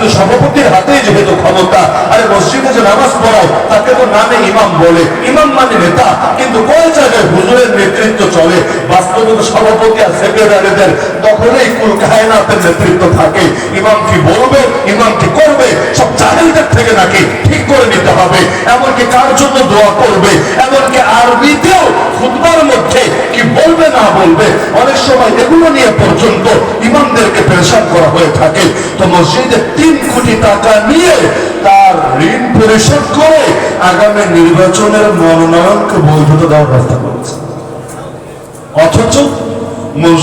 তো সভাপতির যেহেতু ক্ষমতা। আরে মসজিদে যে নামাজ পড়ায় তাকে তো নামে ইমাম বলে। ইমাম মানে নেতা। কিন্তু কোন জায়গায় হুজুরের নেতৃত্ব চলে? বাস্তবে তো সভাপতি আর সেক্রেটারিদের দখলেই কুল কায়নাতের নেতৃত্ব থাকে। ইমাম কি বলবে, ইমাম কি করবে, সব জাহেলদের থেকে নাকি ঠিক করে নিতে হবে। এমনকি কার জন্য দোয়া করবে, এমনকি আরবিতেও খুতবার মধ্যে কি বলবে, না বলবে, অনেক সময় এগুলো নিয়ে পর্যন্ত ইমামদেরকে পেরেশান করা হয়ে থাকে। তো মসজিদে তিন কোটি টাকা নিয়ে তার ঋণ পরিশোধ করে আগামী নির্বাচনের মনোনয়নকে বৈধতা দেওয়ার ব্যবস্থা করেছে। অথচ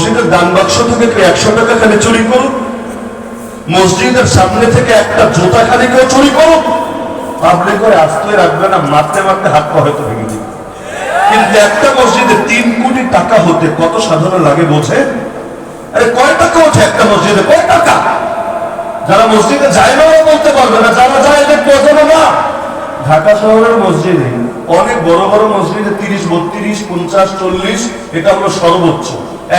মসজিদের দান বাক্স থেকে কেউ একশো টাকা খালি চুরি করুক, মসজিদের সামনে থেকে একটা জুতা খালি কেউ চুরি করুক পাবলিক করে আসতে রাখবে না, মারতে মারতে হাত পা হয়তো ভেঙে দিবে। কিন্তু একটা মসজিদে তিন কোটি টাকা হতে কত সাধারণ লাগে বোঝে? আরে কয় টাকা ওঠে একটা মসজিদে? কয় টাকা? যারা মসজিদে যায় না, ওরা বলতে পারবে না, যারা যায় এদের বোঝানো না। ঢাকা শহরের মসজিদে অনেক বড় বড় মসজিদে তিরিশ, বত্রিশ, পঞ্চাশ, চল্লিশ, এটা হলো সর্বোচ্চ।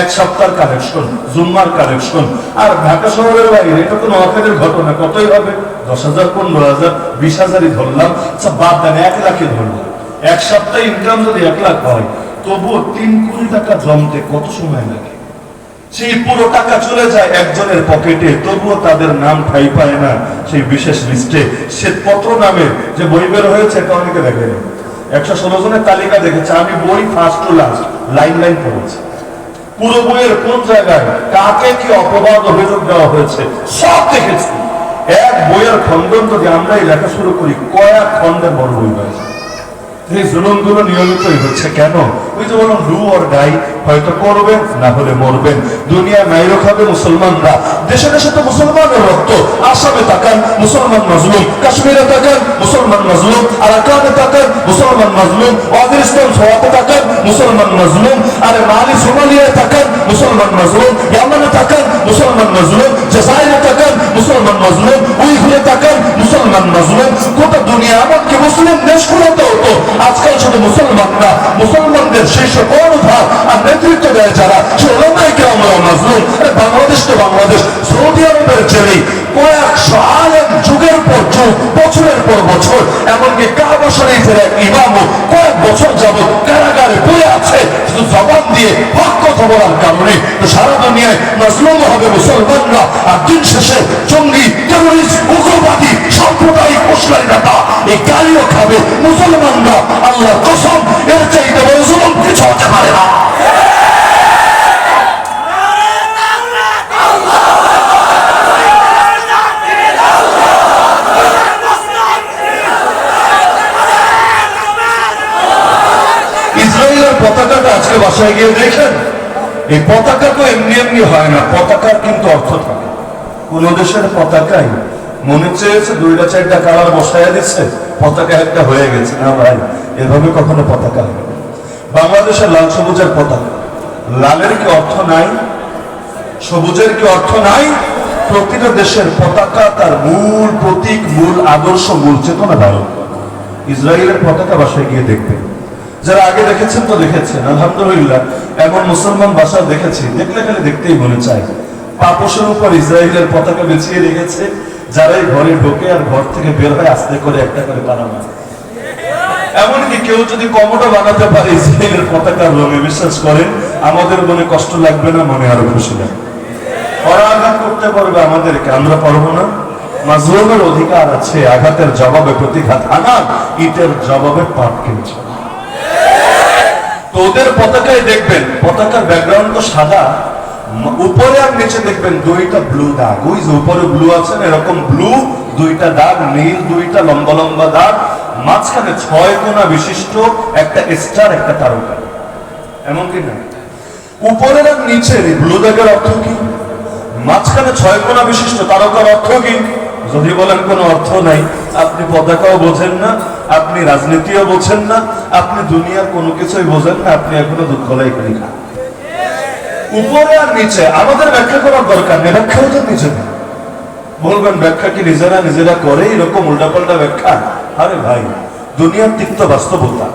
এক সপ্তাহ কালেকশন জুম্মার কালেকশন আর ঢাকা শহরের বাইরে এটা তো নোয়াখালীর ঘটনা, কতই হবে? দশ হাজার, পনেরো হাজার, বিশ হাজারই ধরলাম। আচ্ছা বাদ দেন, এক লাখে ধরলাম এক সপ্তাহে ইনকাম যদি এক লাখ হয়, তবুও তিন কোটি টাকা জমতে কত সময় লাগে? সেই পুরো টাকা চলে যায় একজনের পকেটে তবুও তাদের নাম ঠাই পায় না। সেই বিশেষ লিস্টে শ্বেতপত্র নামে যে বই বের হয়েছে, এটা অনেকে দেখেনি। একশো ষোলো জনের তালিকা দেখেছে, আমি বই first to last line line পড়েছি। পুরো বইয়ের কোন জায়গায় কাকে কি অপবাদ অভিযোগ দেওয়া হয়েছে, সব দেখেছি। এক বইয়ের খণ্ডন যদি আমরাই লেখা শুরু করি, কয়েক খণ্ডের বড় বই হয়েছে এই জুলুমগুলো নিয়মিতই হচ্ছে। কেন? ওই যে বললাম ডু অর ডাই হয়তো করবেন, না হলে মরবেন। দুনিয়া মাইরো খাবে মুসলমানরা। দেশে দেশে তো মুসলমানের রক্ত। আসামে তাকান, মুসলমান মাজলুম। কাশ্মীরে তাকান, মুসলমান মাজলুম। আরাকানে তাকান, মুসলমান মাজলুম। আফগানিস্তান সোয়াতে তাকান, মুসলমান মাজলুম। আরে মালি সোমালিয়ায় তাকান, মুসলমান মাজলুম। ইয়ামানে তাকান, মুসলমান মাজলুম। জাজাইরে তাকান, মুসলমান মাজলুম। উইঘুরে তাকান, মুসলমান মাজলুম। গোটা দুনিয়া এমনকি মুসলিম দেশগুলোতেও তো আজকাল শুধু মুসলমানরা, মুসলমানদের শীর্ষ কর্ণধার আর নেতৃত্ব দেয় যারা সে আমরা মাজলুম। বাংলাদেশ তো বাংলাদেশ, সৌদি আরবের জেলে কয়েকশো আলেম যুগের পর যুগ বছরের পর বছর, এমনকি কাবা শরীফের এক ইমামও কয়েক বছর যাবৎ কারাগারে পড়ে আছে। শুধু জবান দিয়ে হক বলার কারণে তো সারা দুনিয়ায় মাজলুম হবে মুসলমানরা, আর দিন শেষে জঙ্গি টেরোরিস্ট উগ্রবাদী, সাম্প্রদায়িক মুসলিম নেতা, এই গালিও খাবে মুসলমানরা। আল্লাহ কসম, এর চাইতে বড় জুলুম কিছু হতে পারে না ইসরায়েলের পতাকাটা আজকে বাসায় গিয়ে দেখেন, এই পতাকা তো এমনি এমনি হয় না, পতাকার কিন্তু অর্থ থাকে। কোন দেশের পতাকায় মনে চেয়েছে দুইটা, চারটা কালার বসায় দিচ্ছে, পতাকা একটা হয়ে গেছে। না ভাই, এভাবে কখনো পতাকা না। বাংলাদেশের লাল সবুজের পতাকা। লালের কি অর্থ নাই? সবুজের কি অর্থ নাই? প্রতিটা দেশের পতাকা তার মূল প্রতীক, মূল আদর্শ, মূল চেতনা ধারণ। ইসরায়েলের পতাকা বাসায় গিয়ে দেখবেন। যারা আগে দেখেছেন তো দেখেছেন, আলহামদুলিল্লাহ। এমন মুসলমান বাসা দেখেছি, দেখলে খালি দেখতেই মনে চায়। পাপসের উপর ইসরায়েলের পতাকা বেছিয়ে রেখেছে, যারাই ঘরে ঢোকে আর ঘর থেকে বের হয়, আস্তে করে একটা করে মারে এমনকি কেউ যদি কমোটা বানাতে পারে, ইসরায়েলের পতাকার রঙে বিশ্বাস করেন, আমাদের মনে কষ্ট লাগবে না, মনে আরও খুশি আঘাত করতে পারবে আমাদেরকে, আমরা পারব না। মাজলুমের অধিকার আছে, আঘাতের জবাবে প্রতিঘাত, আঘাত, ইটের জবাবে পাপ কিনছে তো ওদের পতাকায় দেখবেন, পতাকার ব্যাকগ্রাউন্ড তো সাদা উপরে আর নিচে দেখবেন দুইটা ব্লু দাগ। ওই যে উপরে ব্লু আছে এরকম ব্লু দুইটা দাগ, নীল দুইটা, লম্বা লম্বা দাগ। মাঝখানে ছয় কোনা বিশিষ্ট একটা স্টার একটা তারকা। এমন কি না। উপরের আর নিচের ব্লু দাগের অর্থ কি? মাঝখানে ছয় কোনা বিশিষ্ট তারকার অর্থ কি? যদি বলেন কোনো অর্থ নাই। আপনি পতাকাও বোঝেন না আপনি রাজনীতিও বোঝেন না, আপনি দুনিয়ার কোনো কিছুই বোঝেন না, আপনি এখনও দুধ করি না। উপরে আর নিচে, আমাদের ব্যাখ্যা করার দরকার নেই, ব্যাখ্যা তো নিচে না বলবেন, ব্যাখ্যা কি নিজেরা নিজেরা করে এরকম উল্টাপাল্টা ব্যাখ্যা? আরে ভাই, দুনিয়ার তিক্ত বাস্তবতা।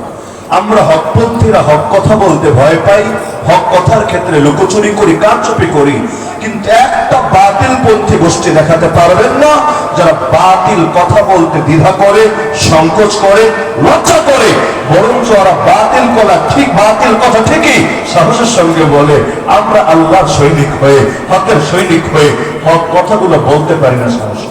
আমরা হকপন্থীরা হক কথা বলতে ভয় পাই, হক কথার ক্ষেত্রে লুকোচুরি করি, কারচুপি করি কিন্তু একটা বাতিল পন্থী গোষ্ঠী দেখাতে পারবেন না, যারা বাতিল কথা বলতে দ্বিধা করে, সংকোচ করে, লজ্জা করে বরঞ্চ ওরা বাতিল করা ঠিক, বাতিল কথা ঠিকই সাহসের সঙ্গে বলে, আমরা আল্লাহর সৈনিক হয়ে, হকের সৈনিক হয়ে হক কথাগুলো বলতে পারি না সাহস।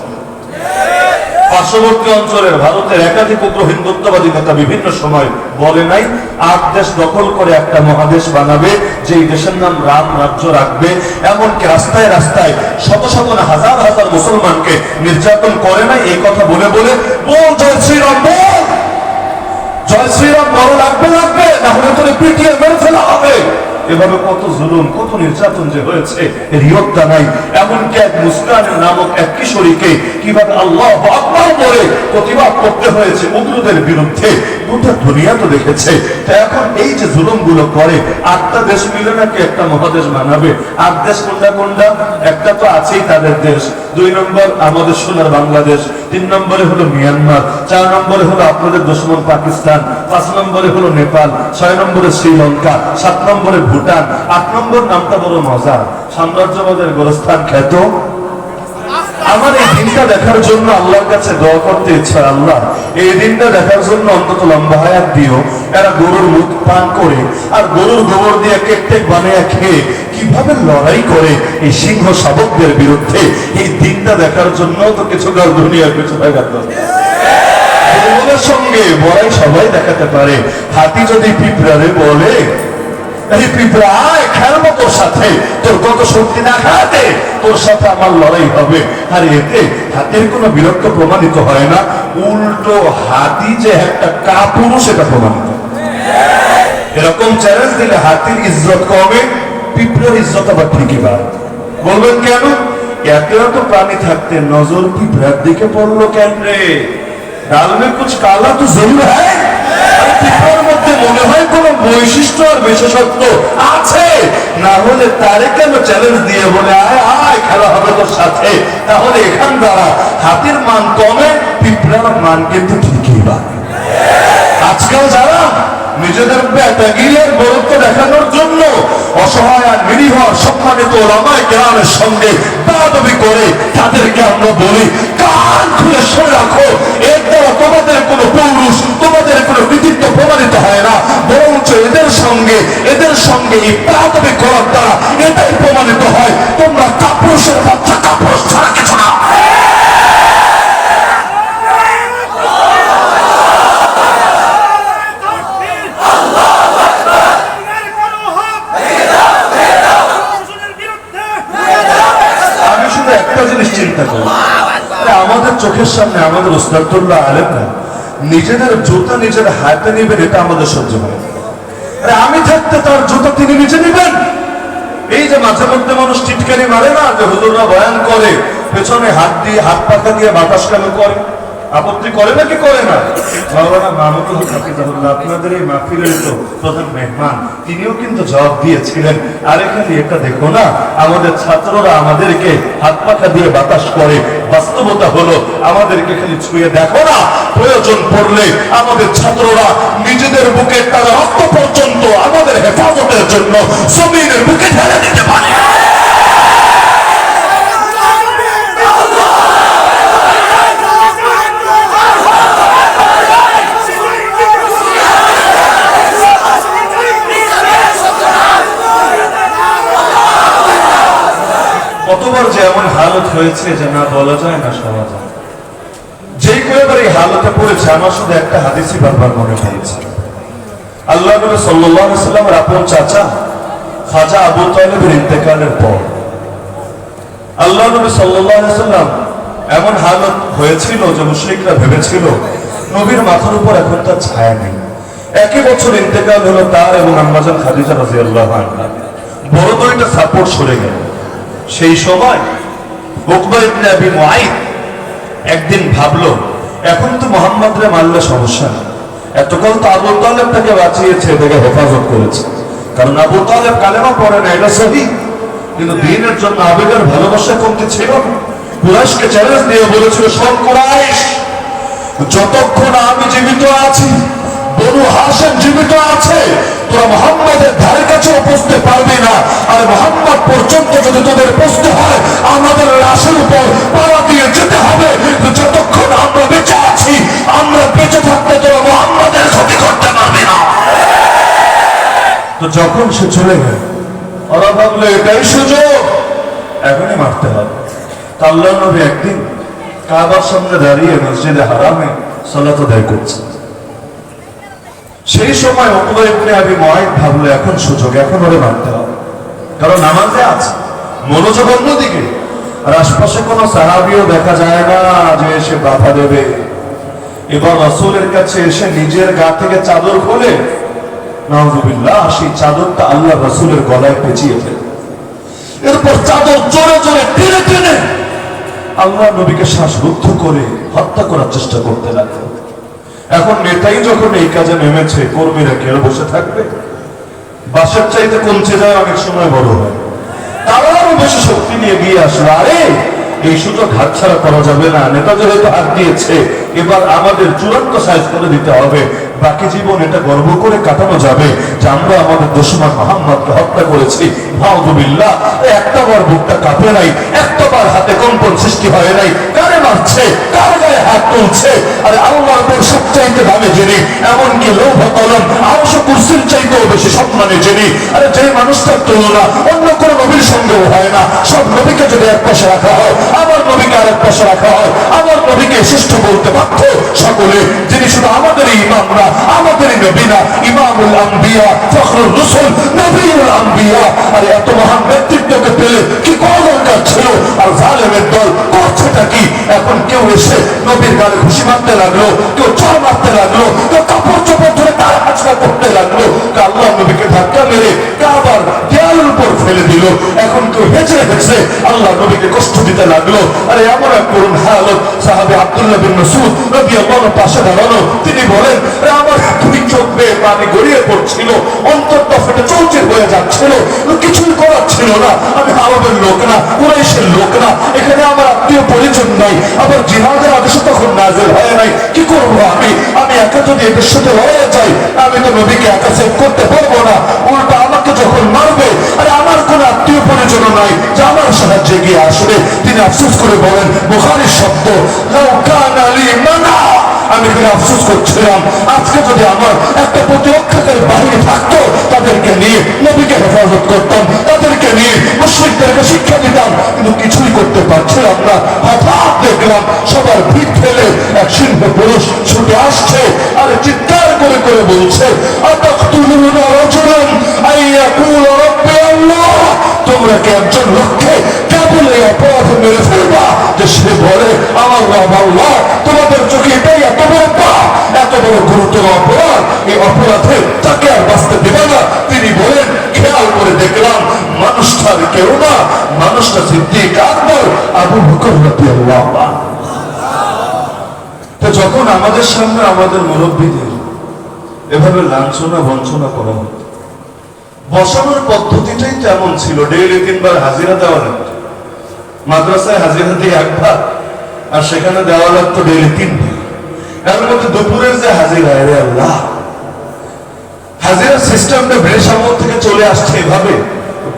পার্শ্ববর্তী অঞ্চলের ভারতের একাধিক উগ্র হিন্দুত্ববাদী নেতা বিভিন্ন সময় বলে নাই, আট দেশ দখল করে একটা মহাদেশ বানাবে, যেই দেশের নাম রাম রাজ্য রাখবে। এমনকি রাস্তায় রাস্তায় শত শত হাজার হাজার মুসলমানকে নির্যাতন করে নাই, এই কথা বলে বলে বল জয় শ্রীরাম, বল! জয় শ্রীরাম বড় লাগবে লাগবে, না হলে তোরে পিটিয়ে মেরে ফেলা হবে। এভাবে কত জুলুম, কত নির্যাতন যে হয়েছে এর ইয়ত্তা নাই। এমনকি এক মুসকান নামক এক কিশোরীকে কীভাবে আল্লাহ আকবার বলে প্রতিবাদ করতে হয়েছে উগ্রদের বিরুদ্ধে, গোটা দুনিয়া তো দেখেছে। তা এখন এই যে জুলুমগুলো করে, আটটা দেশ মিলে নাকি একটা মহাদেশ বানাবে? আট দেশ কোনটা কোনটা? একটা তো আছেই তাদের দেশ। দুই নম্বর আমাদের সোনার বাংলাদেশ, তিন নম্বরে হলো মিয়ানমার, চার নম্বরে হলো আপনাদের দুশ্মন পাকিস্তান, পাঁচ নম্বরে হলো নেপাল, ছয় নম্বরে শ্রীলঙ্কা, সাত নম্বরে ভুটান। আট নম্বর নামটা বড় মজা সাম্রাজ্যবাদের গোরস্থান খ্যাত। আমার এই দিনটা দেখার জন্য আল্লাহর কাছে দোয়া করতে ইচ্ছা আল্লাহ। এই দিনটা দেখার জন্য অন্তত লম্বা হায়াত দিও। এরা গরুর মুখ পান করে আর গরুর গোবর দিয়ে কেক টেক বানিয়ে খেয়ে কীভাবে লড়াই করে এই সিংহ শাবকদের বিরুদ্ধে? এই দিনটা দেখার জন্য তো কিছু কাল দুনিয়ার কিছু দেখার সঙ্গে বড়াই সবাই দেখাতে পারে। হাতি যদি পিঁপড়ারে বলে এই পিঁপড়া, আয় তোর সাথে। তোর কত শক্তি না তোর সাথে আমার লড়াই হবে। আর এতে হাতের কোনো বিরক্ত প্রমাণিত হয় না। উল্টো হাতি যে একটা কাপুরুষ এটা প্রমাণিত। এরকম চ্যালেঞ্জ দিলে হাতির ইজ্জত কমে, পিঁপড়ের ইজ্জত আবার ঠিকই বলবেন কেন? এত এত প্রাণী থাকতে নজর পিঁপড়ার দিকে পড়ল কেন রে? ডাল কুছ কালা তো জরুর হ্যায়। বৈশিষ্ট্য আর বিশেষত্ব আছে? না হলে তারে কেন চ্যালেঞ্জ দিয়ে বলে, আয় আয়, খেলা হবে তোর সাথে। তাহলে হাতির মান কমে, পিঁপড়ার মান কিন্তু ঠিকই বাড়ে। আজকাল যারা নিজেদের ব্যাটাগিরির গুরুত্ব দেখানোর জন্য অসহায় আর নিরীহ, সম্মানিত ওলামায় গ্রামের সঙ্গে দাবি করে তাদেরকে আমরা বলি, কান খুলে শুনে রাখো। এর দ্বারা তোমাদের কোনো পৌরুষ, তোমাদের কোনো কৃতিত্ব প্রমাণিত হয় না। বরঞ্চ এদের সঙ্গে এদের সঙ্গে এই প্রাথমিক করার দ্বারা এটাই প্রমাণিত হয়, তোমরা কাপুরুষের বাচ্চা কাপুরুষ ছাড়া কিছু না আমি শুধু একটা জিনিস চিন্তা করি আরে আমাদের চোখের সামনে আমাদের উস্তাদুল্লাহ আলেম না নিজেদের জুতা নিজের হাতে নেবেন, এটা আমাদের সহ্য হয়। আরে আমি থাকতে তার জুতা তিনি নিজে নেবেন? এই যে মাঝে মধ্যে মানুষ টিটকারি মারে না, যে হুজুররা বয়ান করে, পেছনে হাত দিয়ে, হাত পাতা দিয়ে বাতাস কেন করে? আপত্তি করে নাকি করে না? মাওলানা মাহমুদুল হাফিজাহুল্লাহ, আপনাদের এই মাহফিলের তো প্রধান মেহমান, তিনিও কিন্তু জবাব দিয়েছিলেন। আরে খালি এটা দেখো না, আমাদের ছাত্ররা আমাদেরকে হাত পাখা দিয়ে বাতাস করে। বাস্তবতা হলো, আমাদেরকে খালি ছুঁয়ে দেখো না, প্রয়োজন পড়লে আমাদের ছাত্ররা নিজেদের বুকে তারা রক্ত পর্যন্ত আমাদের হেফাজতের জন্য জমিনের বুকে ঢেলে দিতে পারে। হয়েছে যে না বলা যায়, না শোনা যায়। যে কয়েকবার এই হালতে পড়েছে, আমার শুধু একটা হাদিসই বারবার মনে পড়েছে। আল্লাহ আলাইহি সাল্লামের আপন চাচা খাজা আবু তালেবের ইন্তেকালের পর আল্লাহ নবী সাল্লাম এমন হালত হয়েছিল যে মুশরিকরা ভেবেছিল, নবীর মাথার উপর এখন তার ছায়া নেই। একই বছর ইন্তেকাল হলো তার এবং আম্মাজান খাদিজা রাদিয়াল্লাহু আনহা। বড় দুইটা সাপোর্ট সরে গেল। সেই সময় একদিন ভাবলো, এখন তো মোহাম্মদ রে মারলে সমস্যা এতকাল তো আবু তালেব তাকে বাঁচিয়েছে, তাকে হেফাজত করেছে। কারণ আবু তালেব কালেমা পড়ে না এটা সহি। কিন্তু দিনের জন্য আবেগের ভালোবাসা কমতে ছিল না। কুরাইশকে চ্যালেঞ্জ দিয়ে বলেছিল সব কুরাইশ, যতক্ষণ আমি জীবিত আছি, বনু হাসেম জীবিত আছে তোরা মোহাম্মদের ধারে কাছে পৌঁছতে পারবি না। আর মোহাম্মদ পর্যন্ত যদি তোদের পৌঁছতে হয়, আমাদের লাশের উপর পাড়া দিয়ে যেতে হবে। যতক্ষণ আমরা বেঁচে আছি, আমরা বেঁচে থাকতে তোরা মোহাম্মদের ক্ষতি করতে পারবি না। তো যখন সে চলে গেল, ওরা ভাবলো, এটাই সুযোগ। এখনই মারতে হবে। তা আল্লাহ নবী একদিন কাবার সামনে দাঁড়িয়ে মসজিদে হারামে সালাত আদায় করছে সেই সময় ইবনে আবি মুআইদ ভাবলো, এখন সুযোগ, এখন ওরে মারতে হবে। কারণ নামাজে আছে, মনোযোগ অন্যদিকে। আর আশপাশে কোনো সাহাবিও দেখা যায় না যে এসে বাধা দেবে। এবার রসুলের কাছে এসে নিজের গা থেকে চাদর খোলে, নাউজুবিল্লাহ, সেই চাদরটা আল্লাহ রসুলের গলায় পেঁচিয়ে ফেলে। এরপর চাদর জোরে জোরে টেনে টেনে আল্লাহ নবীকে শ্বাসরুদ্ধ করে হত্যা করার চেষ্টা করতে লাগল। এখন নেতাই যখন এই কাজে নেমেছে, কর্মীরা কেউ বসে থাকবে? বাসের চাইতে কমছে যায় অনেক সময় বড় হয়। তারাও বেশি শক্তি নিয়ে গিয়ে আসলো। আরে, এই সুযোগ হাতছাড়া করা যাবে না। নেতা যেহেতু হাত দিয়েছে, এবার আমাদের চূড়ান্ত সাইজ করে দিতে হবে। বাকি জীবন এটা গর্ব করে কাটানো যাবে যে আমরা আমাদের দুশ্মন মোহাম্মদকে হত্যা করেছি। মাহবুবিল্লাহ একটা বার বুকটা কাঁপে নাই, একটা বার হাতে কম্পন সৃষ্টি হয় নাই। কারে মারছে, কার গায়ে হাত তুলছে? আরে আল্লাহর উপর সবচাইতে দামে যিনি, এমনকি লৌহ কলম আরশ কুরসির চাইতেও বেশি সম্মানে যিনি। আরে যে মানুষটার তুলনা অন্য কোনো নবীর সঙ্গেও হয় না। সব নবীকে যদি এক পাশে রাখা হয়, আমার নবীকে আর এক পাশে রাখা হয়, আমার নবীকে শ্রেষ্ঠ বলতে বাধ্য সকলে। যিনি শুধু আমাদেরই ইমাম না, আমাদেরই নবী না, ইমামুল আম্বিয়া, ফখরুল রসুল, নবীউল আম্বিয়া। আরে এত মহান ব্যক্তিত্বকে পেলে কি করা দরকার ছিল? আর জালেমের দল করছেটা কি? এখন কেউ এসে নবীর গালে খুশি মারতে লাগল, কেউ চর মারতে লাগল, কেউ কাপড় চোপড় ধরে তার আজকা করতে লাগল কাল্লা নবীকে ধাক্কা মেরে কাবার উপর ফেলে দিল। এখন কেউ হেঁচে হেঁচে আল্লাহ নবীকে কষ্ট দিতে লাগল। আরে এমন এক করুন হালত সাহাবে আব্দুল্লাহ বিন মাসুদ নবী আল্লাহ পাশে দাঁড়ানো তিনি বলেন, "আরে আমার দুই চোখ বেয়ে পানি গড়িয়ে পড়ছিল অন্তরটা ফেটে চৌচির হয়ে যাচ্ছিল কিছুই করার ছিল না। আমি আরবের লোক না, কুরাইশের লোক না, এখানে আমার আত্মীয় পরিজন নাই, আবার জিহাদের আদেশ তখন নাজের হয় নাই। কি করব আমি? আমি একা যদি এদের সাথে লড়াইয়ে যাই, আমি তো নবীকে একা সেভ করতে পারব না। উল্টা আমাকে যখন মারবে, আরে আমার কোনো আত্মীয় পরিজন নাই, যে আমার সাহায্যে গিয়ে আসবে। তিনি আফসোস করে বলেন, বুখারির শব্দ আমি এখানে আফসোস করছিলাম। আজকে যদি আমার একটা প্রতিরক্ষাকারী বাহিনী থাকতো, তাদেরকে নিয়ে নবীকে হেফাজত করতাম, তাদেরকে নিয়ে মুসলিমদেরকে শিক্ষা দিতাম, কিন্তু কিছুই করতে পারছিলাম না। হঠাৎ দেখলাম সবার ভিড় ফেলে এক সিংহ পুরুষ ছুটে আসছে আর চিৎকার করে করে বলছে, আতাকতুলুনা রাজুলান আইয়াকুল রাব্বি আল্লাহ, তোমরা কি একজন অপরাধ মেরে ফেলবা? যে সে বলে, আমার রব আল্লাহ, তোমাদের চোখে এটাই এত বড় এত বড় গুরুতর অপরাধ, এই অপরাধে তাকে আর বাঁচতে দেবে না। তিনি বলেন, খেয়াল করে দেখলাম মানুষটার কেউ না। মানুষটা সিদ্দিক আকবর, আবু বকর আনহু। তো যখন আমাদের সামনে আমাদের মুরব্বীদের এভাবে লাঞ্ছনা বঞ্চনা করা হতো বসানোর পদ্ধতিটাই তেমন ছিল। ডেইলি তিনবার হাজিরা দেওয়া লাগতো। মাদ্রাসায় হাজিরা দিয়ে একবার, আর সেখানে দেওয়া লাগতো ডেইলি তিনবার। এর মধ্যে দুপুরের যে হাজিরা রে আল্লাহ! হাজিরা সিস্টেমটা বেশ আমল থেকে চলে আসছে এভাবে।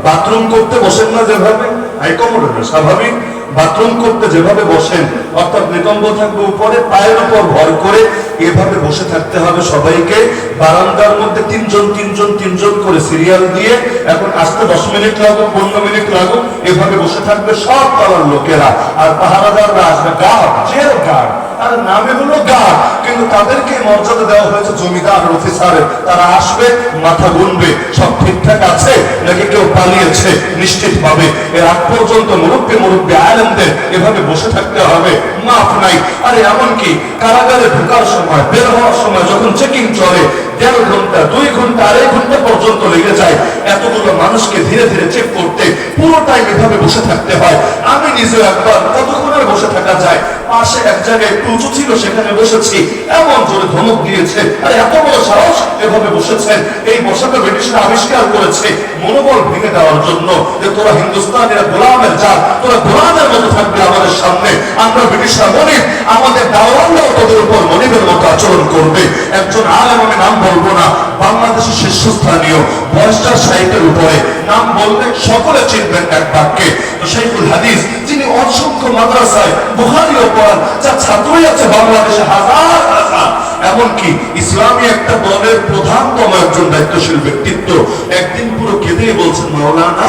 বাথরুম করতে বসেন না যেভাবে হাইকমোডের স্বাভাবিক। বাথরুম করতে যেভাবে বসেন, অর্থাৎ নিতম্ব থাকবে উপরে, পায়ের উপর ভর করে এভাবে বসে থাকতে হবে সবাইকে। বারান্দার মধ্যে তিনজন তিনজন তিনজন করে সিরিয়াল দিয়ে এখন আসতে দশ মিনিট লাগুক, পনেরো মিনিট লাগুক, এভাবে বসে থাকবে সব পাড়ার লোকেরা। আর পাহারাদাররা আসবে গার্ড জেল গার্ড আর নামে হলো গার্ড কিন্তু তাদেরকে মর্যাদা দেওয়া হয়েছে জমিদার, অফিসারে। তারা আসবে, মাথা গুনবে, সব ঠিকঠাক আছে নাকি কেউ পালিয়েছে? নিশ্চিত পাবে এর আগ পর্যন্ত মুরব্বী মুরব্বী আয়ালেমদের এভাবে বসে থাকতে হবে। মাফ নাই। আরে এমনকি কারাগারে ঢোকার সময়, বের হওয়ার সময় যখন চেকিং চলে দেড় ঘণ্টা, দুই ঘণ্টা, আড়াই ঘণ্টা পর্যন্ত লেগে যায়। এতগুলো মানুষকে ধীরে ধীরে চেক করতে পুরো টাইম এভাবে বসে থাকতে হয়। আমি নিজে একবার কতক্ষণের বসে থাকা যায়। পাশে এক জায়গায় একটু ছিল, সেখানে বসেছি। এমন জোরে ধমক দিয়েছে, আর, এত বড় সাহস? এভাবে বসেছেন। এই বসাটা ব্রিটিশরা আবিষ্কার করেছে মনোবল ভেঙে দেওয়ার জন্য যে তোরা হিন্দুস্তানের গোলামের জাত, তোরা গোলামের মতো থাকবে আমাদের সামনে। আমরা ব্রিটিশরা মনিব, আমাদের দাওয়ানরাও তোদের উপর মনিবের মতো আচরণ করবে। একজন আলেম আমি নাম বলব না। বাংলাদেশের শীর্ষস্থানীয় বয়সটা সাইটের উপরে। নাম বললে সকলে চিনবেন এক বাক্যে। তো শাইখুল হাদিস, যিনি অসংখ্য মাদ্রাসায় বুহারিও পড়ান যার ছাত্রই আছে বাংলাদেশে হাজার হাজার এমনকি ইসলামী একটা দলের প্রধানতম একজন দায়িত্বশীল ব্যক্তিত্ব একদিন পুরো কেঁদে বলছেন, মাওলানা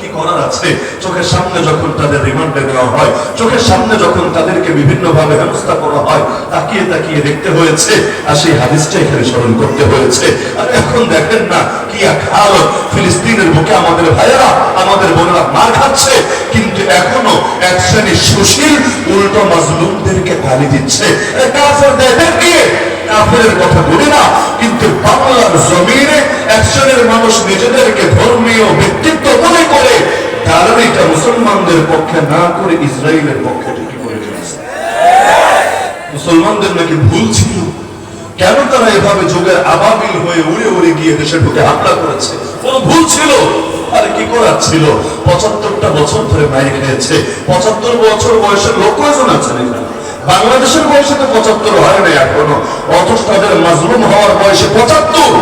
কি করার আছে? চোখের সামনে যখন তাদের রিমান্ডে দেওয়া হয়, চোখের সামনে যখন তাদেরকে বিভিন্ন ভাবে ব্যবস্থা করা হয়, তাকিয়ে তাকিয়ে দেখতে হয়েছে, আর সেই হাদিসটা এখানে স্মরণ করতে হয়েছে। আর এখন দেখেন না কি হালত ফিলিস্তিনের বুকে আমাদের ভাইয়েরা, আমাদের বোনেরা মার খাচ্ছে, কিন্তু এখনও এক শ্রেণির সুশীল উল্টো মাজলুমদেরকে গালি দিচ্ছে। কাফেরের কথা বলি না, কিন্তু বাংলার জমিনে এক শ্রেণির মানুষ নিজেদেরকে ধর্মীয় ব্যক্তিত্ব মনে করে গালারিটা মুসলমানদের পক্ষে না করে ইসরায়েলের পক্ষে ঠিকই করে ফেলেছে মুসলমানদের নাকি ভুল ছিল? কেন তারা এভাবে যুগের আবাবিল হয়ে উড়ে উড়ে গিয়ে দেশের বুকে হামলা করেছে? কোনো ভুল ছিল? আরে কি করার ছিল? পঁচাত্তরটা বছর ধরে মায়ের খেয়েছে, পঁচাত্তর বছর বয়সের লোক কয়জন আছেন এখানে। বাংলাদেশের বয়সে তো পঁচাত্তর হয় না এখনও। অথচ তাদের মাজলুম হওয়ার বয়সে পঁচাত্তর।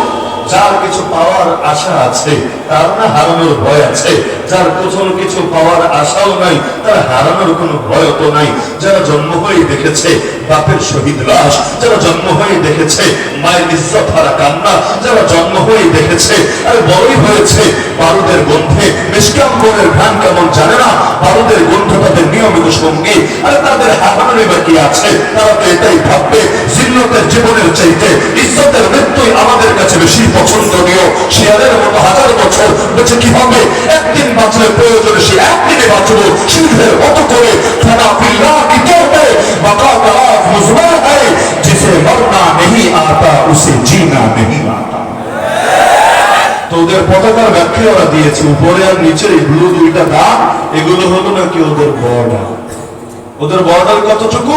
যার কিছু পাওয়ার আশা আছে, তার না হারানোর ভয় আছে যার প্রথম কিছু পাওয়ার আশাও নাই, তার হারানোর কোনো ভয় তো নাই। যারা জন্ম হয়ে দেখেছে বাপের শহীদ লাশ, যারা জন্ম হয়ে দেখেছে মায়ের ইজ্জত হারা কান্না, যারা জন্ম হয়ে দেখেছে আর বড়ই হয়েছে বারুদের গন্ধে। মিষ্টাম্বরের ঘ্রাণ কেমন জানে না? বারুদের গন্ধ তাদের নিয়মিত সঙ্গী। আর তাদের হারানোর এবার কি আছে? তারা তো এটাই ভাববে, জিন্নতের জীবনের চাইতে ইজ্জতের মৃত্যুই আমাদের কাছে বেশি পছন্দনীয়। শেয়ারের মতো হাজার বছর বেঁচে কি হবে? একদিন বাঁচলে প্রয়োজনে সে এক বাঁচব সিংহের মতো করে পিল্লা কি করবে মরনা নেহি আতা, উসে জিনা নেহি আতা। পতাকার ব্যাখ্যা ওরা দিয়েছে, উপরে আর নিচে এই ব্লু দুইটা দাগ, এগুলো হলো নাকি ওদের বর্ডার ওদের বর্ডার কতটুকু?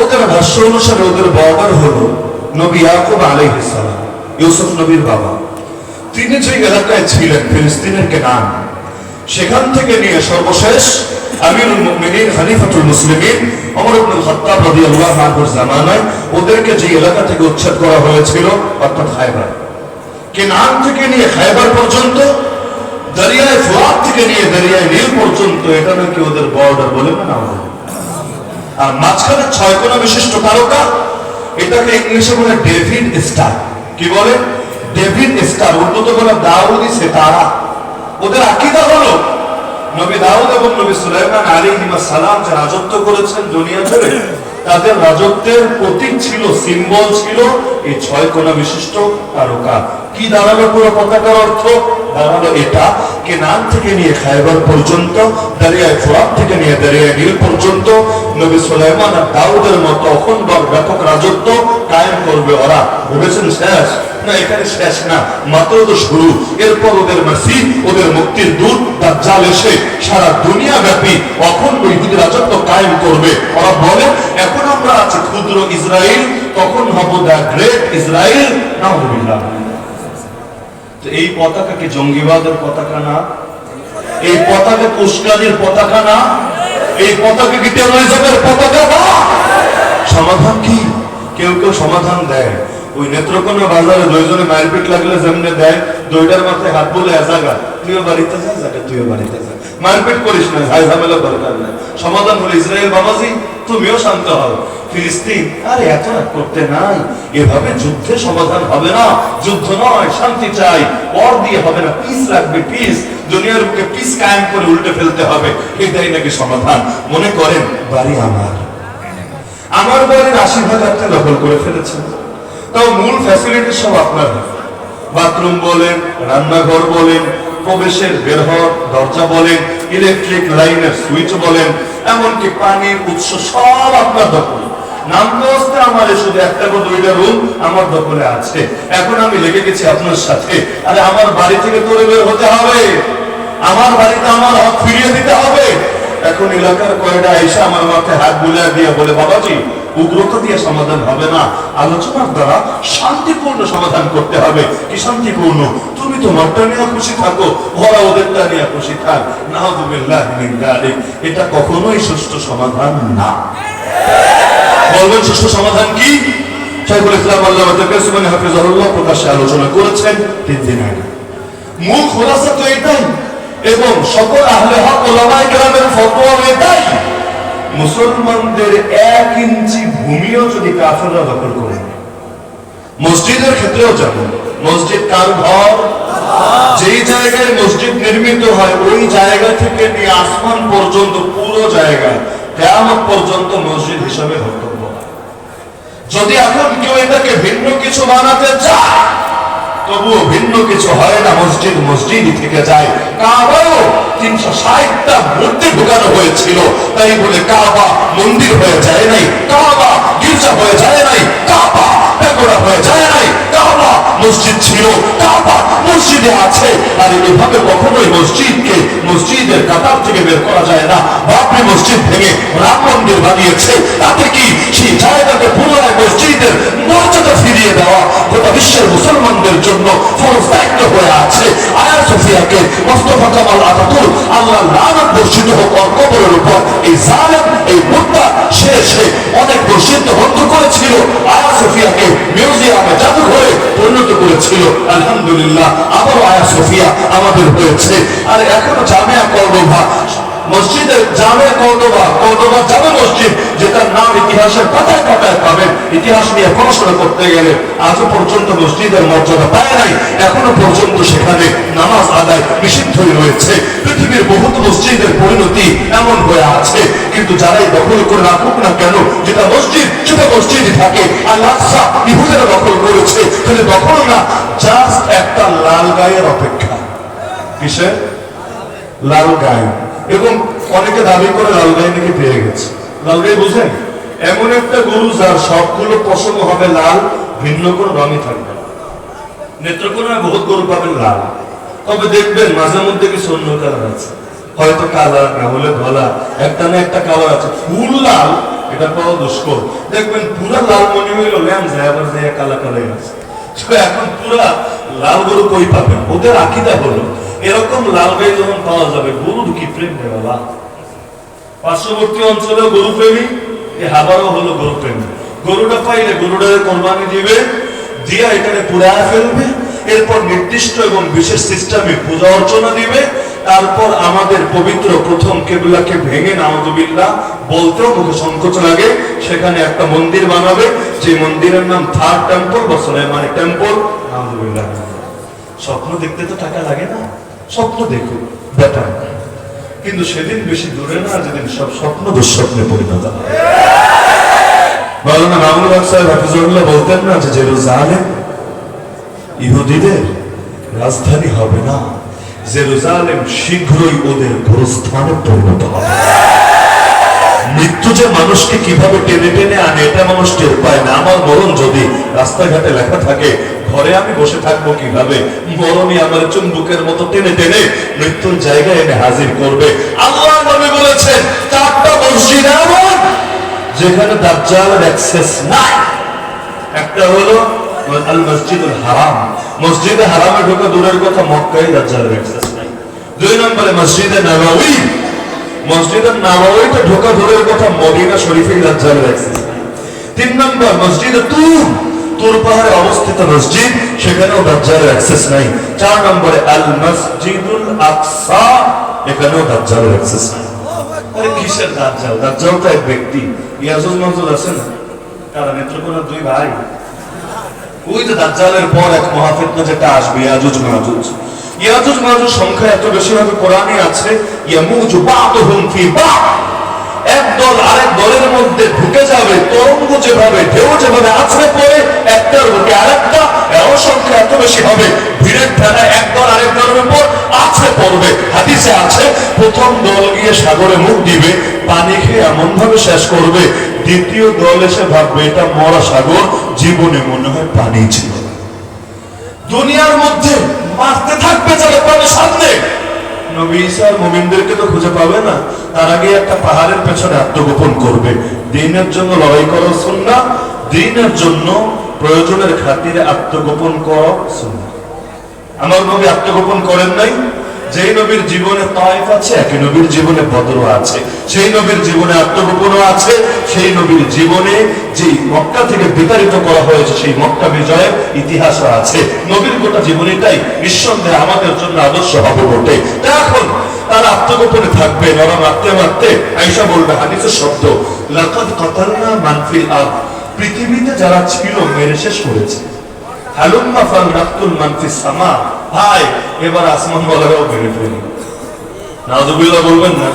ওদের ভাষ্য অনুসারে ওদের বর্ডার হলো নবী ইয়াকুব আলাইহিস সালাম, ইউসুফ নবীর বাবা। তিনি যে এলাকায় ছিলেন, ফিলিস্তিনের কেনান, সেখান থেকে নিয়ে সর্বশেষ জামানায় ওদেরকে যে এলাকা থেকে উচ্ছেদ করা হয়েছিল কেনান থেকে নিয়ে পর্যন্ত থেকে নিয়ে পর্যন্ত, এটা ওদের না আর মাঝখানে বিশিষ্ট তারকা, এটাকে ইংলিশে বলে ডেভিড স্টার। কি বলে? ডেভিড স্টার উন্নত হলো দাউদি সেতারা। ওদের আকিদা হলো, নবী দাউদ এবং নবী সুলাইমান আলাইহিস সালাম যে রাজত্ব করেছেন দুনিয়া জুড়ে, তাদের রাজত্বের প্রতীক ছিল, সিম্বল ছিল এই ছয় কোনা বিশিষ্ট তারকা। কি দাঁড়াল পুরো পতাকার অর্থ? দাঁড়াল এটা, কেনান থেকে নিয়ে পর্যন্ত ফোরাত থেকে নিয়ে নীল পর্যন্ত, নবী সুলাইমান আর দাউদের মতো অখণ্ড ব্যাপক রাজত্ব কায়েম করবে ওরা। ভেবেছেন শেষ? না, এখানে শেষ না, মাত্র তো শুরু। এরপর ওদের মাসি, ওদের মুক্তির এসে সারা দুনিয়া ব্যাপী অখণ্ড ইহুদি রাজত্ব কায়েম করবে। ওরা বলে, এখন আমরা আছি ক্ষুদ্র ইসরায়েল তখন হব দ্য গ্রেট ইসরায়েল নাউজুবিল্লাহ। এই পতাকা কি জঙ্গিবাদের পতাকা না? এই পতাকা উস্কানির পতাকা না? এই পতাকা কি টেরোরিজমের পতাকা না? সমাধান কি? কেউ কেউ সমাধান দেয়। ওই নেত্রকোনা বাজারে দুইজনে মারপিট লাগলে যেমনে দেয়, দুইটার মাথায় হাত বলে জায়গা। তুইও বাড়িতে যা, জায়গা তুইও বাড়িতে যা। মারপিট করিস না হাই ঝামেলা দরকার নাই। সমাধান হলো ইসরায়েল বাবাজি, তুমিও শান্ত হও। সমাধান মনে করেন, বাড়ি আমার। আমার বাড়ির আশি ভাগ আপনি দখল করে ফেলেছেন তাও মূল ফ্যাসিলিটি সব আপনার। বাথরুম বলেন, রান্নাঘর বলেন, প্রবেশের বের দরজা বলেন ইলেকট্রিক লাইনের সুইচ বলেন, এমনকি পানির উৎস সব আপনার দখল। নাম ব্যবস্থা আমার শুধু একটা বা দুইটা আমার দখলে আছে। এখন আমি লেগে গেছি আপনার সাথে। আরে আমার বাড়ি থেকে তোরে বের হতে হবে। আমার বাড়িতে আমার হক ফিরিয়ে দিতে হবে। এখন এলাকার কয়টা এসে আমার হাত দিয়ে বলে, বাবাজি দিয়ে সমাধান হবে না। আলোচনার দ্বারা শান্তিপূর্ণ সমাধান করতে হবে। কি শান্তিপূর্ণ? তুমি নিয়ে খুশি থাকো। ওদেরটা নিয়ে খুশি থাক। এটা কখনোই সুষ্ঠু সমাধান না। বলবেন সমাধান কি? ইসলাম আল্লাহ হাফিজাহুল্লাহ প্রকাশ্যে আলোচনা করেছেন তিন দিন আগে। মূল খোলাসা তো এটাই, এবং সকল আহলে হক ওলামায়ে কেরামের ফতোয়া এটাই, মুসলমানদের এক ইঞ্চি ভূমিও যদি কাফেররা দখল করে মসজিদের ক্ষেত্রেও যেমন, মসজিদ কার ঘর? যেই জায়গায় মসজিদ নির্মিত হয়, ওই জায়গা থেকে নিয়ে আসমান পর্যন্ত, পুরো জায়গা কেয়ামত পর্যন্ত মসজিদ হিসাবে ধর্তব্য যদি এখন কেউ এটাকে ভিন্ন কিছু বানাতে চায়, তবুও ভিন্ন কিছু হয় না, মসজিদ মসজিদই থেকে যায়। কাবাও তিনশো ষাটটা মূর্তি ঢুকানো হয়েছিল, তাই বলে কাবা মন্দির হয়ে যায় নাই, কাবা গির্জা হয়ে যায় নাই, কাবা পেগোড়া হয়ে যায় নাই, কাবা মসজিদ ছিল, কাবা মসজিদে আছে। আর এভাবে কখনোই মসজিদকে, মসজিদের কাতার থেকে বের করা যায় না। বাপরি, মসজিদ ভেঙে রাম মন্দির বানিয়েছে। তাতে কি সেই জায়গাকে পুনরায় মসজিদের মর্যাদা ফিরিয়ে দেওয়া গোটা বিশ্বের মুসলমানদের জন্য ফরজ হয়ে আছে? আয়া সফিয়াকে মোস্তফা কামাল আতাতুর আল্লাহ লানত বর্ষিত হোক ওর কবরের উপর। এই জালেম, এই মুদ্রা সে সে অনেক বর্ষিত বন্ধ করেছিল। আয়া সফিয়াকে মিউজিয়ামে জাদুঘরে পরিণত করেছিল। আলহামদুলিল্লাহ আবারও আয়া সফিয়া আমাদের হয়েছে। আর এখনও জামিয়া কর্দোভা মসজিদের জামে কর্দোবা কর্দোবা জামে মসজিদ, যেটার নাম ইতিহাসের পাতায় পাতায় পাবেন। ইতিহাস নিয়ে পড়াশোনা করতে গেলে আজও পর্যন্ত মসজিদের মর্যাদা পায় নাই। এখনও পর্যন্ত সেখানে নামাজ আদায় নিষিদ্ধই রয়েছে। পৃথিবীর বহুত মসজিদের পরিণতি এমন হয়ে আছে। কিন্তু যারাই দখল করে রাখুক না কেন, যেটা মসজিদ, সেটা মসজিদই থাকে। আর লাকসা ইহুদেরা দখল করেছে। তাহলে দখল না একটা লাল গায়ের অপেক্ষা। কিসের? লাল গায়ে এবং অনেকে দাবি করে লাল গায়ে নাকি পেয়ে গেছে। লাল গায়ে বুঝেন এমন একটা গরু যার সবগুলো পশম হবে লাল, ভিন্ন কোনো রঙই থাকবে নেত্রকোনায় বহুত গরু পাবেন লাল। তবে দেখবেন মাঝে মধ্যে কিছু অন্য কালার আছে। হয়তো কালার, না হলে ধলা, একটা না একটা কালার আছে। ফুল লাল, এটা পাওয়া দুষ্কর। দেখবেন পুরা লাল মনে হইল ল্যাম যায় আবার যায় কালা কালাই আছে। এখন পুরা লাল গরু কই পাবেন ওদের আকিদা হলো, এরকম লাল গাই যখন পাওয়া যাবে, গরুর কি প্রেম পার্শ্ববর্তী অঞ্চলে গরু প্রেমী, এ হাবারও হলো গরু প্রেমী। গরুটা পাইলে কোরবানি দিবে পুরা ফেলবে, এরপর নির্দিষ্ট এবং বিশেষ সিস্টেমে পূজা অর্চনা দিবে, তারপর আমাদের পবিত্র প্রথম কেবলাকে ভেঙে নামদুবিল্লাহ বলতেও মুখে সংকোচ লাগে, সেখানে একটা মন্দির বানাবে, যে মন্দিরের নাম থার্ড টেম্পল বা সোলেমানি টেম্পল নামদুবিল্লাহ স্বপ্ন দেখতে তো টাকা লাগে না, স্বপ্ন দেখুক বেটার কিন্তু সেদিন বেশি দূরে না, যেদিন সব স্বপ্ন দুঃস্বপ্নে পরিণত হয়। মাওলানা মামুনুল হক সাহেব, হাফিজুল্লাহ বলতেন না যে জেরুজালেম ইহুদিদের রাজধানী হবে না জেরুজালেম শীঘ্রই ওদের গোরস্থানে পরিণত হবে। মৃত্যু যে মানুষকে কীভাবে টেনে টেনে আনে, এটা মানুষ টের পায় না। আমার মরণ যদি রাস্তাঘাটে লেখা থাকে, ঘরে আমি বসে থাকব কীভাবে? মরণই আমার চুম্বুকের মতো টেনে টেনে মৃত্যুর জায়গায় এনে হাজির করবে। আল্লাহ নবী বলেছেন চারটা মসজিদ এমন যেখানে দাজ্জালের অ্যাক্সেস নাই। একটা হলো আল মসজিদুল হারাম। মসজিদে হারামে ঢোকা দূরের কথা, মক্কায় দাজ্জালের অ্যাক্সেস নাই। দুই নম্বরে মসজিদে নববী মসজিদের নাবাওইতে ঢোকা দূরের কথা মদিনা শরীফে অ্যাক্সেস নাই তিন নম্বর, মসজিদে তুর। তুর পাহাড়ে অবস্থিত মসজিদ, সেখানেও দাজ্জালের অ্যাক্সেস নাই। চার নম্বরে, আল মসজিদুল আকসা, এখানেও দাজ্জালের অ্যাক্সেস নাই। আরে কিসের দাজ্জাল দাজ্জাল তো এক ব্যক্তি। ইয়াজুজ মাজুজ আছে না? কারণ নেত্রকোনার দুই ভাই। ওই যে দাজ্জালের পর এক মহাফিতনা যেটা আসবে, ইয়াজুজ মাজুজ ইয়াজুজ মাজুজ সংখ্যা এত বেশি হবে কোরআনে আছে, ইয়ামুজু বাদুহুম ফি বাদ। এক দল আরেক দলের মধ্যে ঢুকে যাবে, তরঙ্গ যেভাবে, ঢেউ যেভাবে আছড়ে পড়ে, একটার উপর বেশি হবে। ভিড়ের ঠেলা একদল আরেক দলের উপর আছে পড়বে। আছে, প্রথম দল গিয়ে সাগরে মুখ দিবে, পানি খেয়ে এমন ভাবে শেষ করবে। দ্বিতীয় দল এসে ভাববে, এটা মরা সাগর, জীবনে মনে হয় পানি ছিল। দুনিয়ার মধ্যে মারতে থাকবে প্রাণের সামনে। তো খুঁজে পাবে না। তার একটা পাহাড়ের পেছনে আত্মগোপন করবে। দিনের জন্য লড়াই দিনের জন্য প্রয়োজনের খাতিরে আত্মগোপন করো আমার নবী আত্মগোপন করেন নাই। যেই নবীর জীবনে তয়েফ আছে, একই নবীর জীবনে আছে। সেই নবীর জীবনে আছে, সেই নবীর জীবনে মক্কা থেকে বিতাড়িত করা হয়েছে, সেই মক্কা বিজয়ের আছে। নবীর গোটা জীবনীটাই নিঃসন্দেহে আমাদের জন্য আদর্শ হবে বটে। এখন তারা আত্মগোপনে থাকবে, নরম মারতে মারতে আইসা বলবে, হাদিসের শব্দ, লাকাদ কাতালনা মানফিল আরদ। পৃথিবীতে যারা ছিল, মেরে শেষ করেছে। হালুম্মা ফাল মানফিস সামা। ভাই, এবার আসমান ফেলি। নাজুবিল্লাহ বলবেন না।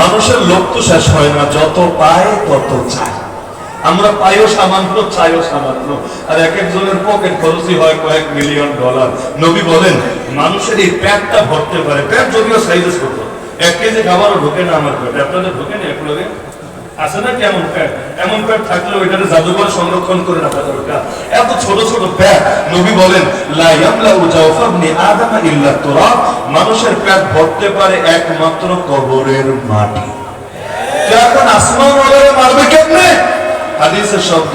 মানুষের লোক তো শেষ হয় না, যত পায় তত চায়। আমরা পাইও সামান্য, চাইও সামান্য। আর এক একজনের পকেট খরচই হয় কয়েক মিলিয়ন ডলার নবী বলেন, মানুষের এই প্যাটটা ভরতে পারে। প্যাট যদিও সাইজেস ছোট এক কেজি খাবারও ঢোকে না আমার পেটে। আপনাদের ঢোকে না এক আছে না কি এমন প্যাট? এমন প্যাট থাকলে জাদুঘর সংরক্ষণ করে রাখা দরকার। এত ছোট ছোট প্যাট, নবী বলেন মানুষের পেট ভরতে পারে একমাত্র কবরের মাটি। এখন আসমান মারবে কেমনে? হাদিসের শব্দ,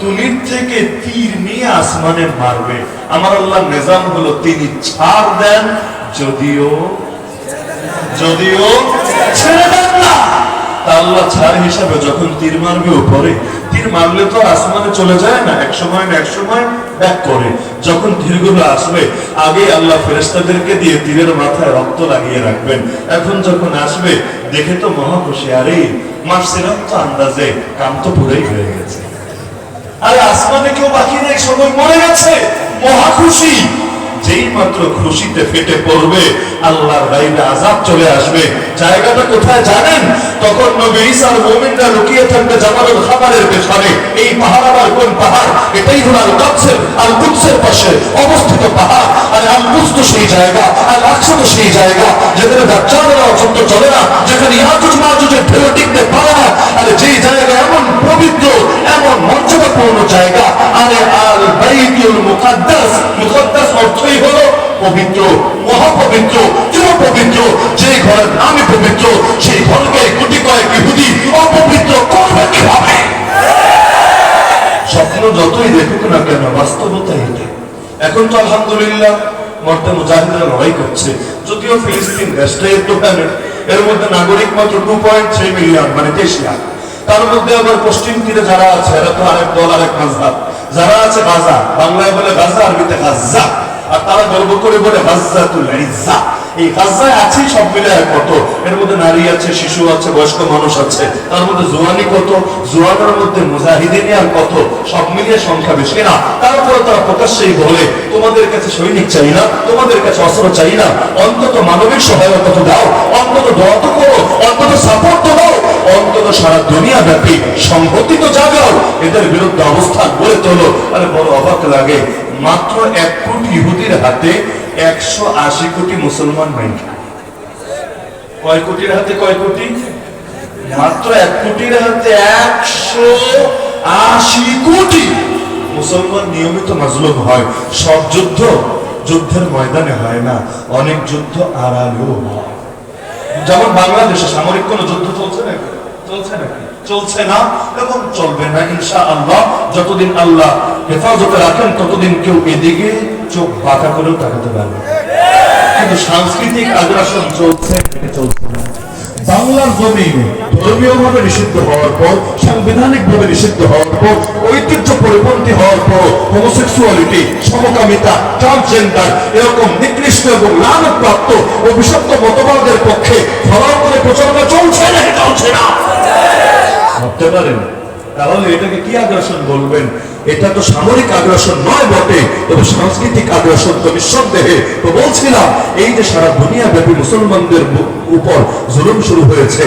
তুলির থেকে তীর নিয়ে আসমানে মারবে। আমার আল্লাহ নিজাম হলো, তিনি ছাড় দেন যদিও যদিও ছেড়ে দেন। তা ছাড় হিসাবে যখন তীর মারবে উপরে, তীর মারলে তো আসমানে চলে যায় না এক সময় না এক সময় ব্যাক করে। যখন তীরগুলো আসবে, আগে আল্লাহ ফেরেস্তাদেরকে দিয়ে তীরের মাথায় রক্ত লাগিয়ে রাখবেন। এখন যখন আসবে, দেখে তো মহা খুশি, আরে তো আন্দাজে কাম তো হয়ে গেছে। আরে, আসমানে কেউ বাকি নেই মরে গেছে, মহা খুশি। যেই মাত্র খুশিতে ফেটে পড়বে, আল্লাহর গাইবে আজাব চলে আসবে। জায়গাটা কোথায় জানেন? তখন নবী ঈসার মুমিনরা লুকিয়ে থাকবে জামালুল খাবারের পেছনে। এই পাহাড় আবার কোন পাহাড়? এটাই হলো আল কাদসের আল কুদসের পাশে অবস্থিত পাহাড়। আর আল কুদস তো সেই জায়গা আল আকসা তো সেই জায়গা, যেখানে দাজ্জালেরা অচন্ত চলে না, যেখানে ইয়াজুজ মাজুজের ঢেউ টিকতে পারে না। আরে যেই জায়গা এমন পবিত্র, এমন মর্যাদাপূর্ণ জায়গা, আরে আল বাইতুল মুকাদ্দাস। মুকাদ্দাস অর্থই হলো পবিত্র, মহাপবিত্র চির পবিত্র যে ঘরের নামই পবিত্র, সেই ঘরকে কোটি কয়েক ইহুদি অপবিত্র করবে কীভাবে? স্বপ্ন যতই দেখুক না কেন, বাস্তবতা এটা এখন তো আলহামদুলিল্লাহ মুজাহিদরা লড়াই করছে। যদিও ফিলিস্তিন একটু এর মধ্যে নাগরিক মাত্র টু পয়েন্ট থ্রি মিলিয়ন মানে তেইশ লাখ। তার মধ্যে আবার পশ্চিম তীরে যারা আছে, এরা তো আরেক দল, আরেক যারা আছে গাজা, বাংলায় বলে গাজা, আরবিতে গাজ্জা। আর তারা গর্ব করে বলে গাজ্জাতুল ইজ্জা। এই গাজ্জায় আছে সব মিলে কত? এর মধ্যে নারী আছে, শিশু আছে, বয়স্ক মানুষ আছে। তার মধ্যে জোয়ানি কত? জোয়ানের মধ্যে মুজাহিদিনী আর কত? সব মিলিয়ে সংখ্যা বেশি না। তারপরে তারা প্রকাশ্যেই বলে, তোমাদের কাছে সৈনিক চাই না, তোমাদের কাছে অস্ত্র চাই না। অন্তত মানবিক সহায়তা তো দাও, অন্তত দোয়া তো করো, অন্তত সাপোর্ট তো দাও। অন্তত সারা দুনিয়া ব্যাপী সংহতি তো জাগাও। এদের বিরুদ্ধে অবস্থান গড়ে তোলো। আরে বড় অবাক লাগে। মাত্র এক কোটি ইহুদির হাতে একশো আশি কোটি মুসলমান মাইন কয় কোটির হাতে কয় কোটি? মাত্র এক কোটির হাতে একশো আশি কোটি মুসলমান নিয়মিত মাজলুম হয়। সব যুদ্ধ যুদ্ধের ময়দানে হয় না, অনেক যুদ্ধ আড়ালেও হয়। যেমন বাংলাদেশে সামরিক কোন যুদ্ধ চলছে নাকি? চলছে নাকি? চলছে না এবং চলবে না ইনশা আল্লাহ যতদিন আল্লাহ হেফাজতে রাখেন, ততদিন কেউ এদিকে চোখ বাঁকা করেও তাকাতে পারবে কিন্তু সাংস্কৃতিক আগ্রাসন চলছে চলছে না। বাংলার জমিনে ধর্মীয় ভাবে নিষিদ্ধ হওয়ার পর সাংবিধানিক ভাবে নিষিদ্ধ হওয়ার পর, ঐতিহ্য পরিপন্থী হওয়ার পর হোমোসেক্সুয়ালিটি সমকামিতা ট্রান্সজেন্ডার এরকম নিকৃষ্ট এবং লানপ্রাপ্ত ও বিষাক্ত মতবাদের পক্ষে ফলাও করে প্রচারণা চলছে না চলছে না। ভাবতে পারেন। তাহলে এটাকে কি আগ্রাসন বলবেন? এটা তো সামরিক আগ্রাসন নয় বটে, তবে সাংস্কৃতিক আগ্রাসন তো নিঃসন্দেহে। তো বলছিলাম, এই যে সারা দুনিয়া ব্যাপী মুসলমানদের উপর জুলুম শুরু হয়েছে